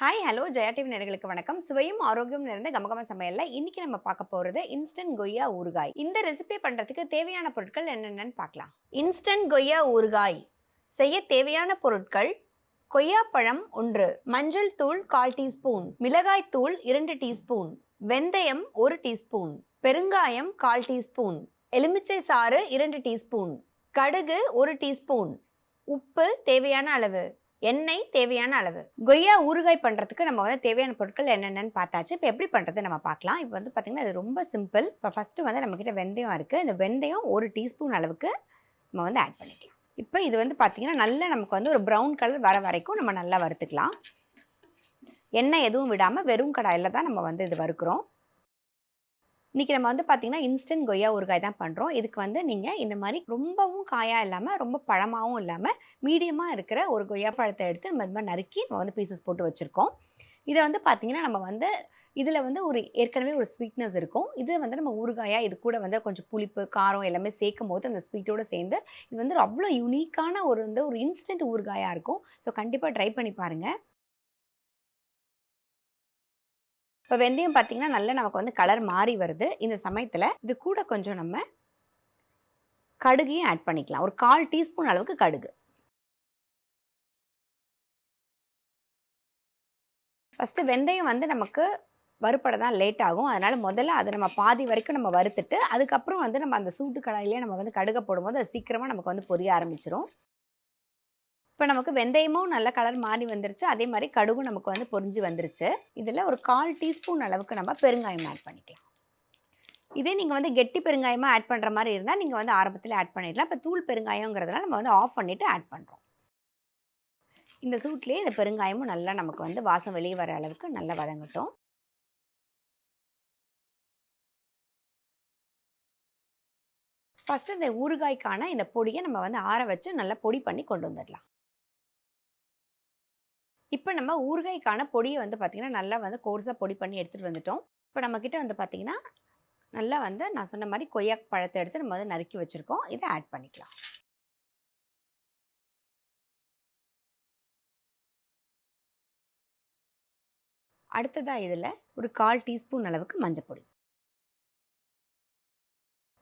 Hi hello Jaya TV நேர்களுக்கு வணக்கம். சுவையும் ஆரோக்கியம் நிறைந்த கமகம சமையல இன்னைக்கு நம்ம பார்க்க போறது இன்ஸ்டன்ட் கொய்யா ஊறுகாய். இந்த ரெசிபி பண்றதுக்கு தேவையான பொருட்கள் என்னென்னு பார்க்கலாம். இன்ஸ்டன்ட் கொய்யா ஊறுகாய். செய்ய தேவையான பொருட்கள் கொய்யாப்பழம் ஒன்று மஞ்சள் தூள் கால் டீஸ்பூன் மிளகாய் தூள் இரண்டு டீஸ்பூன் வெந்தயம் ஒரு டீஸ்பூன் பெருங்காயம் கால் டீஸ்பூன் எலுமிச்சை சாறு இரண்டு டீஸ்பூன் கடுகு ஒரு டீஸ்பூன் உப்பு தேவையான அளவு. எண்ணெய் தேவையான அளவு. கொய்யா ஊறுகாய் பண்ணுறதுக்கு நம்ம வந்து தேவையான பொருட்கள் என்னென்னு பார்த்தாச்சு. இப்போ எப்படி பண்ணுறது நம்ம பார்க்கலாம். இப்போ வந்து பார்த்திங்கன்னா அது ரொம்ப சிம்பிள் இப்போ ஃபஸ்ட்டு வந்து நம்மக்கிட்ட வெந்தயம் இருக்குது இந்த வெந்தயம் ஒரு டீஸ்பூன் அளவுக்கு நம்ம வந்து ஆட் பண்ணிக்கலாம். இப்போ இது வந்து பார்த்திங்கன்னா நல்லா நமக்கு வந்து ஒரு ப்ரௌன் கலர் வர வரைக்கும் நம்ம நல்லா வறுத்துக்கலாம். எண்ணெய் எதுவும் விடாமல் வெறும் கடாயில் தான் நம்ம வந்து இது வறுக்கிறோம். இன்றைக்கி நம்ம வந்து பார்த்திங்கன்னா இன்ஸ்டன்ட் கொய்யா ஊறுகாய் தான் பண்ணுறோம் இதுக்கு வந்து நீங்கள் இந்த மாதிரி ரொம்பவும் காயாக இல்லாமல் ரொம்ப பழமாகவும் இல்லாமல் மீடியமாக இருக்கிற ஒரு கொய்யா பழத்தை எடுத்து நம்ம இந்த மாதிரி நறுக்கி நம்ம வந்து பீசஸ் போட்டு வச்சுருக்கோம். இதை வந்து பார்த்திங்கன்னா நம்ம வந்து இதில் வந்து ஒரு ஏற்கனவே ஒரு ஸ்வீட்னஸ் இருக்கும். இது வந்து நம்ம ஊறுகாயாக இது கூட வந்து கொஞ்சம் புளிப்பு காரம் எல்லாமே சேர்க்கும் போது அந்த ஸ்வீட்டோடு சேர்ந்து இது வந்து அவ்வளோ யூனிக்கான ஒரு வந்து ஒரு இன்ஸ்டன்ட் ஊறுகாயாக இருக்கும். ஸோ கண்டிப்பாக ட்ரை பண்ணி பாருங்கள் இப்போ வெந்தயம் பார்த்தீங்கன்னா நல்லா நமக்கு வந்து கலர் மாறி வருது. இந்த சமயத்தில் இது கூட கொஞ்சம் நம்ம கடுகையும் ஆட் பண்ணிக்கலாம். ஒரு கால் டீஸ்பூன் அளவுக்கு கடுகு. ஃபஸ்ட்டு வெந்தயம் வந்து நமக்கு வறுப்பட தான் லேட் ஆகும். அதனால் முதல்ல அதை நம்ம பாதி வரைக்கும் நம்ம வறுத்துட்டு அதுக்கப்புறம் வந்து நம்ம அந்த சூட்டு கடாயிலே நம்ம வந்து கடுகை போடும்போது அது சீக்கிரமாக நமக்கு வந்து பொரிய ஆரம்பிச்சிரும். இப்போ நமக்கு வெந்தயமும் நல்ல கலர் மாறி வந்துருச்சு. அதே மாதிரி கடுகும் நமக்கு வந்து பொரிஞ்சு வந்துருச்சு. இதில் ஒரு கால் டீஸ்பூன் அளவுக்கு நம்ம பெருங்காயம் ஆட் பண்ணிக்கலாம். இதே நீங்கள் வந்து கெட்டி பெருங்காயமாக ஆட் பண்ணுற மாதிரி இருந்தால் நீங்கள் வந்து ஆரம்பத்தில் ஆட் பண்ணிடலாம். இப்போ தூள் பெருங்காயங்கிறதுனால நம்ம வந்து ஆஃப் பண்ணிவிட்டு ஆட் பண்ணுறோம் இந்த சூட்லேயே இந்த பெருங்காயமும் நல்லா நமக்கு வந்து வாசம் வெளியே வர அளவுக்கு நல்லா வதங்கட்டும். ஃபஸ்ட்டு இந்த ஊறுகாய்க்கான இந்த பொடியை நம்ம வந்து ஆற வச்சு நல்லா பொடி பண்ணி கொண்டு வந்துடலாம். இப்போ நம்ம ஊறுகாய்க்கான பொடியை வந்து பார்த்திங்கன்னா நல்லா வந்து கோர்ஸாக பொடி பண்ணி எடுத்துகிட்டு வந்துட்டோம். இப்போ நம்மக்கிட்ட வந்து பார்த்திங்கன்னா நல்லா வந்து நான் சொன்ன மாதிரி கொய்யா பழத்தை எடுத்து நம்ம வந்து நறுக்கி வச்சுருக்கோம். இதை ஆட் பண்ணிக்கலாம். அடுத்ததாக இதில் ஒரு கால் டீஸ்பூன் அளவுக்கு மஞ்சப்பொடி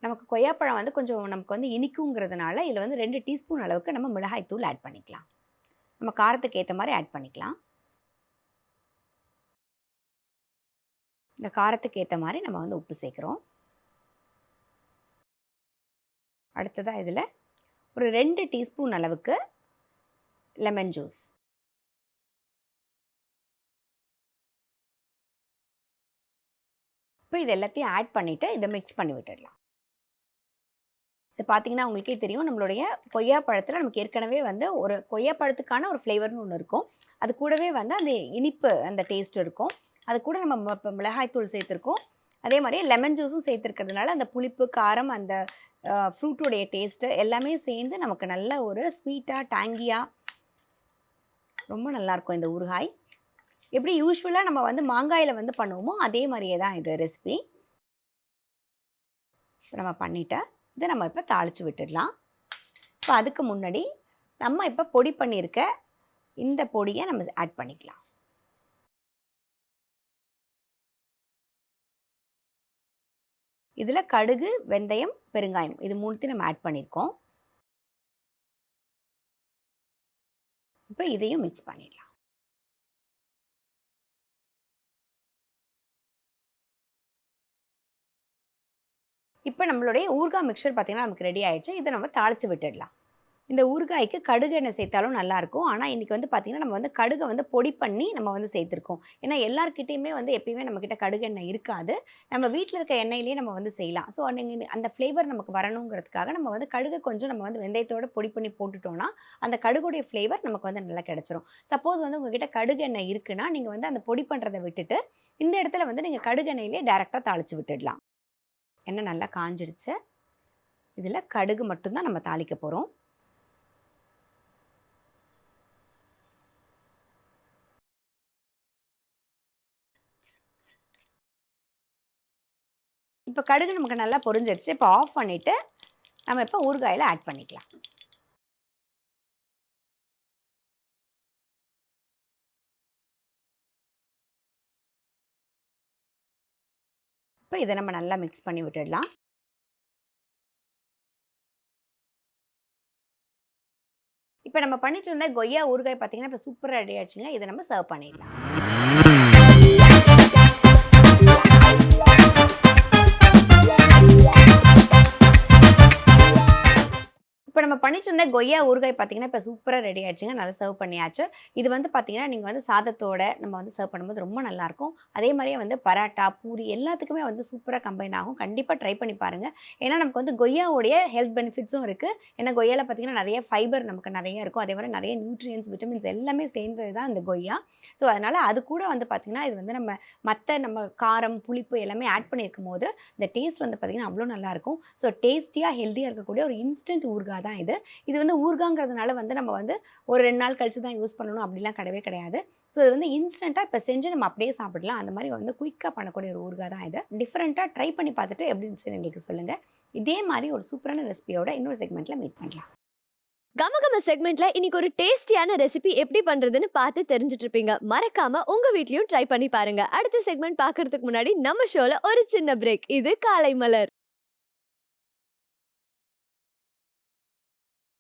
நமக்கு கொய்யாப்பழம் வந்து கொஞ்சம் நமக்கு வந்து இனிக்குங்கிறதுனால இதில் வந்து ரெண்டு டீஸ்பூன் அளவுக்கு நம்ம மிளகாய் தூள் ஆட் பண்ணிக்கலாம். நம்ம காரத்துக்கு ஏற்ற மாதிரி ஆட் பண்ணிக்கலாம். இந்த காரத்துக்கு ஏற்ற மாதிரி நம்ம வந்து உப்பு சேர்க்குறோம். அடுத்ததாக இதில் ஒரு ரெண்டு டீஸ்பூன் அளவுக்கு லெமன் ஜூஸ் இப்போ இது எல்லாத்தையும் ஆட் பண்ணிவிட்டு இதை மிக்ஸ் பண்ணி விட்டுடலாம். இது பார்த்தீங்கன்னா உங்களுக்கே தெரியும். நம்மளுடைய கொய்யா பழத்தில் நமக்கு ஏற்கனவே வந்து ஒரு கொய்யா பழத்துக்கான ஒரு ஃப்ளேவர்னு ஒன்று இருக்கும். அது கூடவே வந்து அந்த இனிப்பு அந்த டேஸ்ட் இருக்கும். அது கூட நம்ம இப்போ மிளகாய்த்தூள் சேர்த்துருக்கோம். அதே மாதிரி லெமன் ஜூஸும் சேர்த்துருக்கிறதுனால அந்த புளிப்பு காரம் அந்த ஃப்ரூட்டோடைய டேஸ்ட்டு எல்லாமே சேர்ந்து நமக்கு நல்ல ஒரு ஸ்வீட்டாக டேங்கியாக ரொம்ப நல்லாயிருக்கும் இந்த ஊறுகாய். எப்படி யூஸ்வலாக நம்ம வந்து மாங்காயில் வந்து பண்ணுவோமோ அதே மாதிரியே தான் இது ரெசிபி இப்போ நம்ம பண்ணிட்டேன் இதை நம்ம இப்போ தாளித்து விட்டுடலாம். இப்போ அதுக்கு முன்னாடி நம்ம இப்போ பொடி பண்ணியிருக்க இந்த பொடியை நம்ம ஆட் பண்ணிக்கலாம். இதில் கடுகு வெந்தயம் பெருங்காயம் இது மூணுத்தையும் நம்ம ஆட் பண்ணியிருக்கோம். இப்போ இதையும் மிக்ஸ் பண்ணிடலாம். இப்போ நம்மளுடைய ஊறுகாய் மிக்சர் பார்த்திங்கன்னா நமக்கு ரெடி ஆகிடுச்சு இதை நம்ம தாளித்து விட்டுடலாம். இந்த ஊறுகாய்க்கு கடுகு எண்ணெய் சேர்த்தாலும் நல்லாயிருக்கும். ஆனால் இன்றைக்கி வந்து பார்த்திங்கன்னா நம்ம வந்து கடுகை வந்து பொடி பண்ணி நம்ம வந்து சேர்த்துருக்கோம். ஏன்னா எல்லாருக்கிட்டேயுமே வந்து எப்பயுமே நம்மக்கிட்ட கடுகு எண்ணெய் இருக்காது. நம்ம வீட்டில் இருக்க எண்ணெயிலேயே நம்ம வந்து செய்யலாம். ஸோ நீங்கள் அந்த ஃப்ளேவர் நமக்கு வரணுங்கிறதுக்காக நம்ம வந்து கடுகை கொஞ்சம் நம்ம வந்து வெந்தயத்தோடு பொடி பண்ணி போட்டுட்டோம்னா அந்த கடுகுடைய ஃப்ளேவர் நமக்கு வந்து நல்லா கிடச்சிரும். சப்போஸ் வந்து உங்ககிட்ட கடுகு எண்ணெய் இருக்குன்னா நீங்கள் வந்து அந்த பொடி பண்ணுறதை விட்டுட்டு இந்த இடத்துல வந்து நீங்கள் கடுகு எண்ணெயிலே டேரெக்டாக தாளித்து விட்டுடலாம். எண்ணெய் நல்லா காஞ்சிடுச்சு. இதில் கடுகு மட்டும்தான் நம்ம தாளிக்க போகிறோம் இப்போ கடுகு நமக்கு நல்லா பொரிஞ்சிருச்சு. இப்போ ஆஃப் பண்ணிவிட்டு நம்ம இப்போ ஊறுகாயில் ஆட் பண்ணிக்கலாம். இப்போ இதை நம்ம நல்லா மிக்ஸ் பண்ணி விட்டுடலாம். இப்போ நம்ம பண்ணிட்டு இருந்த கொய்யா ஊறுகாய் பார்த்தீங்கன்னா இப்போ சூப்பராக ரெடி ஆச்சுங்க இதை நம்ம சர்வ் பண்ணிடலாம். இப்போ நம்ம பண்ணிட்டு இருந்த கொய்யா ஊறுகாய் பார்த்தீங்கன்னா இப்போ சூப்பராக ரெடி ஆயிடுச்சுங்க. நல்லா சர்வ் பண்ணியாச்சு. இது வந்து பார்த்தீங்கன்னா நீங்கள் வந்து சாதத்தோட நம்ம வந்து சர்வ் பண்ணும்போது ரொம்ப நல்லாயிருக்கும். அதே மாதிரியே வந்து பராட்டா பூரி எல்லாத்துக்குமே வந்து சூப்பராக கம்பைன் ஆகும். கண்டிப்பாக ட்ரை பண்ணி பாருங்கள் ஏன்னா நமக்கு வந்து கொய்யாவுடைய ஹெல்த் பெனிஃபிட்ஸும் இருக்குது ஏன்னா கொய்யாவில் பார்த்தீங்கன்னா நிறைய ஃபைபர் நமக்கு நிறைய இருக்கும். அதே மாதிரி நிறைய நியூட்ரியன்ஸ் விட்டமின்ஸ் எல்லாமே சேர்ந்தது தான் இந்த கொய்யா. ஸோ அதனால் அது கூட வந்து பார்த்திங்கன்னா இது வந்து நம்ம மற்ற நம்ம காரம் புளிப்பு எல்லாமே ஆட் பண்ணியிருக்கும் போது இந்த டேஸ்ட் வந்து பார்த்திங்கன்னா அவ்வளோ நல்லாயிருக்கும். ஸோ டேஸ்டியாக ஹெல்த்தியாக இருக்கக்கூடிய ஒரு இன்ஸ்டன்ட் ஊறுகாய் தான் இது. இது வந்து ஊர்காங்கிறதுனால வந்து நம்ம வந்து ஒரு ரெண்டு நாள் கழிச்சு தான் யூஸ் பண்ணணும் அப்படிலாம் கிடையவே கிடையாது. ஸோ இது வந்து இன்ஸ்டண்ட்டாக இப்போ செஞ்சு நம்ம அப்படியே சாப்பிடலாம். அந்த மாதிரி வந்து குயிக்காக பண்ணக்கூடிய ஒரு ஊர்கா தான் இது. டிஃப்ரெண்ட்டாக ட்ரை பண்ணி பார்த்துட்டு எப்படி இருந்துச்சுன்னு எங்களுக்கு சொல்லுங்கள் இதே மாதிரி ஒரு சூப்பரான ரெசிபியோட இன்னொரு செக்மெண்ட்டில் மீட் பண்ணலாம். கமகம செக்மெண்ட்ல இன்னைக்கு ஒரு டேஸ்டியான ரெசிபி எப்படி பண்றதுன்னு பார்த்து தெரிஞ்சுட்டு இருப்பீங்க. மறக்காம உங்க வீட்லயும் ட்ரை பண்ணி பாருங்க. அடுத்த செக்மெண்ட் பாக்குறதுக்கு முன்னாடி நம்ம ஷோல ஒரு சின்ன பிரேக் இது காலை மலர்.